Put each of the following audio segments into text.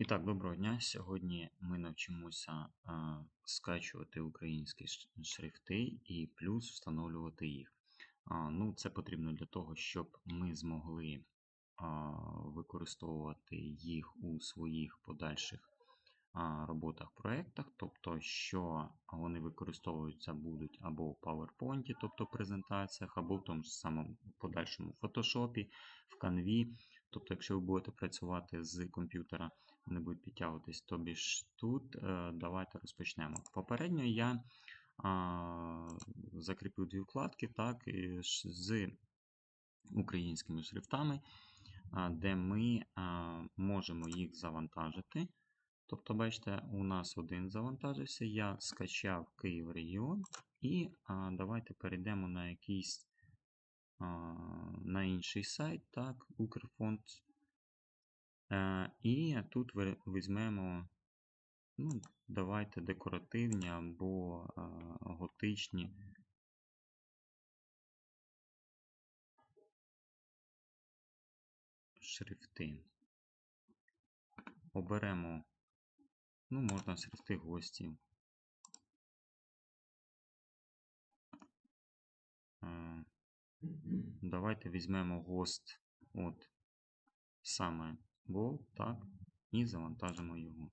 І так, доброго дня. Сьогодні ми навчимося а, скачувати українські шрифти і плюс встановлювати їх. А, ну, це потрібно для того, щоб ми змогли а, використовувати їх у своїх подальших роботах, проєктах, тобто, що вони використовуються будуть або в PowerPoint, тобто презентаціях, або в тому ж самому подальшому Photoshop, в Canvі. Тобто, якщо ви будете працювати з комп'ютера, вони будуть підтягуватись. Тобі ж тут е, давайте розпочнемо. Попередньо я а, закріпив дві вкладки так, з українськими шрифтами, де ми можемо їх завантажити. Тобто, бачите, у нас один завантажився, я скачав Київ регіон, і а, давайте перейдемо на якийсь а, на інший сайт, так, Укрфонд. Е, І тут візьмемо, ну, давайте декоративні або е, готичні. Шрифти. Оберемо, ну, можна шрифти гостів. Давайте візьмемо гост от саме Bold, так, і завантажимо його.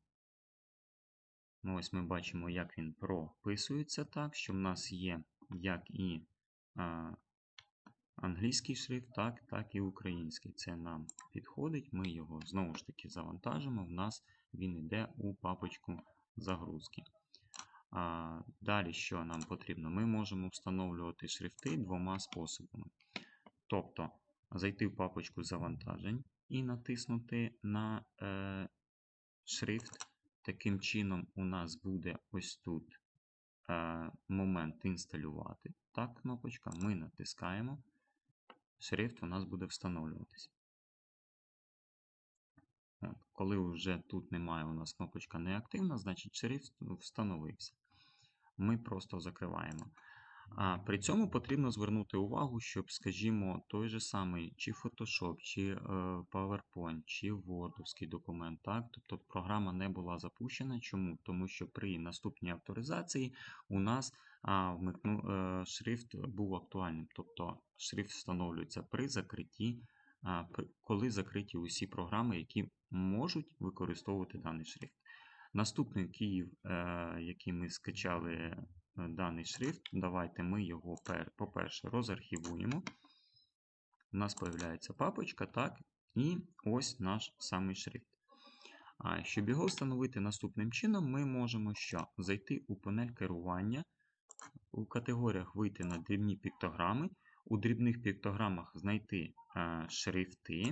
Ну, ось ми бачимо, як він прописується так, що в нас є як і а, англійський шрифт, так, так і український. Це нам підходить. Ми його знову ж таки завантажимо. В нас він йде у папочку загрузки. Далі, що нам потрібно? Ми можемо встановлювати шрифти двома способами. Тобто, зайти в папочку завантажень і натиснути на е, шрифт. Таким чином, у нас буде ось тут е, момент інсталювати. Так, кнопочка. Ми натискаємо. Шрифт у нас буде встановлюватися. Коли вже тут немає у нас кнопочка неактивна, значить шрифт встановився. Ми просто закриваємо. А при цьому потрібно звернути увагу, щоб, скажімо, той же самий чи Photoshop, чи е, PowerPoint, чи Word документ, так? тобто програма не була запущена. Чому? Тому що при наступній авторизації у нас а, вмикну, е, шрифт був актуальним. Тобто шрифт встановлюється при закритті, коли закриті усі програми, які можуть використовувати даний шрифт. Наступний Київ, е, який ми скачали е, даний шрифт, давайте ми його, по-перше, розархівуємо. У нас з'являється папочка, так, і ось наш самий шрифт. Щоб його встановити наступним чином, ми можемо що? Зайти у панель керування, у категоріях вийти на дрібні піктограми, у дрібних піктограмах знайти е, шрифти.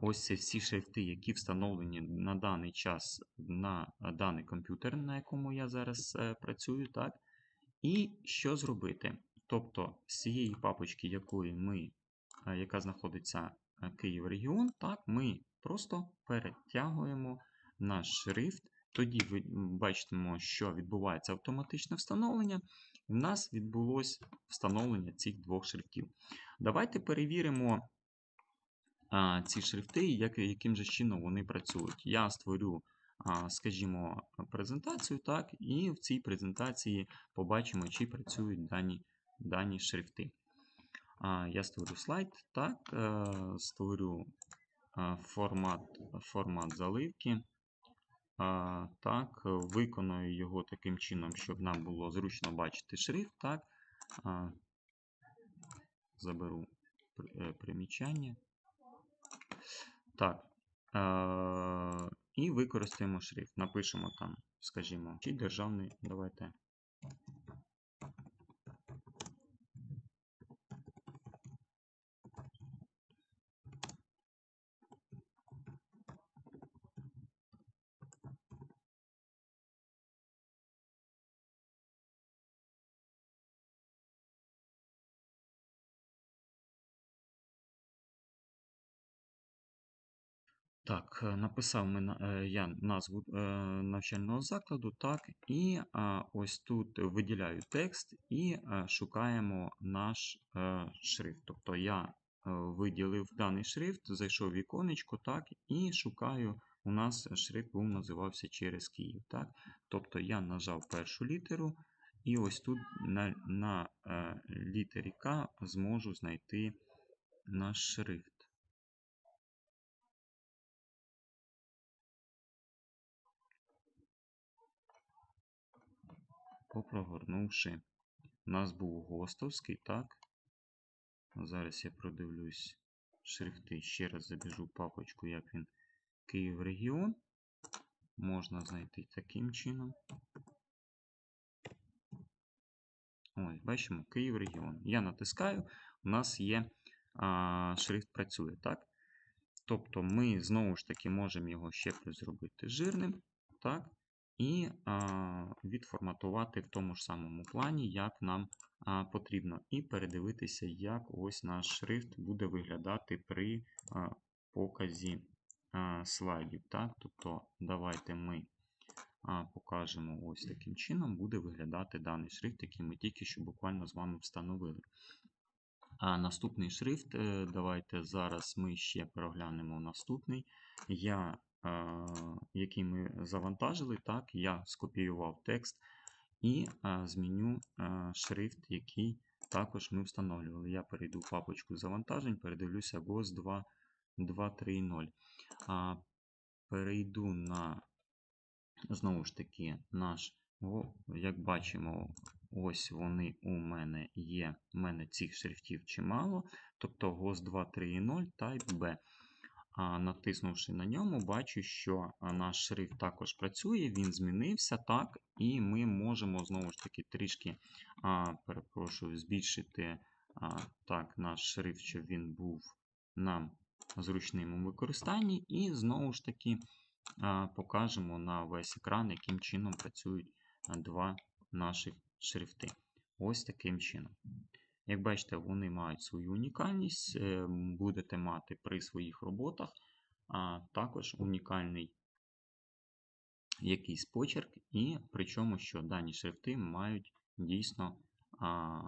Ось це всі шрифти, які встановлені на даний час на даний комп'ютер, на якому я зараз е, працюю, так? І що зробити? Тобто з цієї папочки, якої ми, е, яка знаходиться е, Київ регіон, так, ми просто перетягуємо наш шрифт. Тоді ви бачимо, що відбувається автоматичне встановлення. У нас відбулось встановлення цих двох шрифтів. Давайте перевіримо ці шрифти, і як, яким же чином вони працюють. Я створю, скажімо, презентацію, так, і в цій презентації побачимо, чи працюють дані, дані шрифти. Я створю слайд, так, е, створю а, формат, формат заливки. Так, виконую його таким чином, щоб нам було зручно бачити шрифт. Так, заберу е, примічання. Так. Е- і використаємо шрифт. Напишемо там, скажімо, чи державний. Давайте. Так, е, написав е, я назву е, навчального закладу, так, і ось тут виділяю текст і шукаємо наш шрифт. Тобто я виділив даний шрифт, зайшов в віконечко, так, і шукаю. У нас шрифт був називався через Київ. Так? Тобто я нажав першу літеру, і ось тут на на літері К зможу знайти наш шрифт. Попрогорнувши, у нас був Гостовський, так? Зараз я продивлюсь шрифти. Ще раз забіжу папочку, як він Київ регіон. Можна знайти таким чином. Ось, бачимо, Київ регіон. Я натискаю, у нас є а, шрифт працює, так? Тобто ми знову ж таки можемо його ще зробити жирним, так? І відформатувати в тому ж самому плані, як нам потрібно. І передивитися, як ось наш шрифт буде виглядати при показі слайдів. Так? Тобто, давайте ми покажемо ось таким чином, буде виглядати даний шрифт, який ми тільки що буквально з вами встановили. А наступний шрифт, е, давайте зараз ми ще проглянемо наступний. Я, який ми завантажили, так, я скопіював текст і е, зміню шрифт, який також ми встановлювали. Я перейду в папочку завантажень, передивлюся GOS 2.3.0. Перейду на Знову ж таки, наш, як бачимо, ось вони у мене є. У мене цих шрифтів чимало. Тобто GOS 2.3.0 Type B. Натиснувши на ньому, бачу, що наш шрифт також працює, він змінився, так, і ми можемо знову ж таки трішки перепрошую, збільшити так, наш шрифт, щоб він був нам зручним у використанні. І знову ж таки покажемо на весь екран, яким чином працюють два наших шрифти. Ось таким чином. Як бачите, вони мають свою унікальність, е, будете мати при своїх роботах, а також унікальний якийсь почерк, і причому, що дані шрифти мають дійсно а,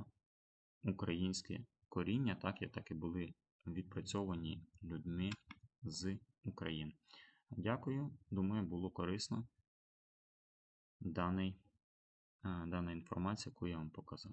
українське коріння, так як і були відпрацьовані людьми з України. Дякую, думаю, було корисно даний, дана інформація, яку я вам показав.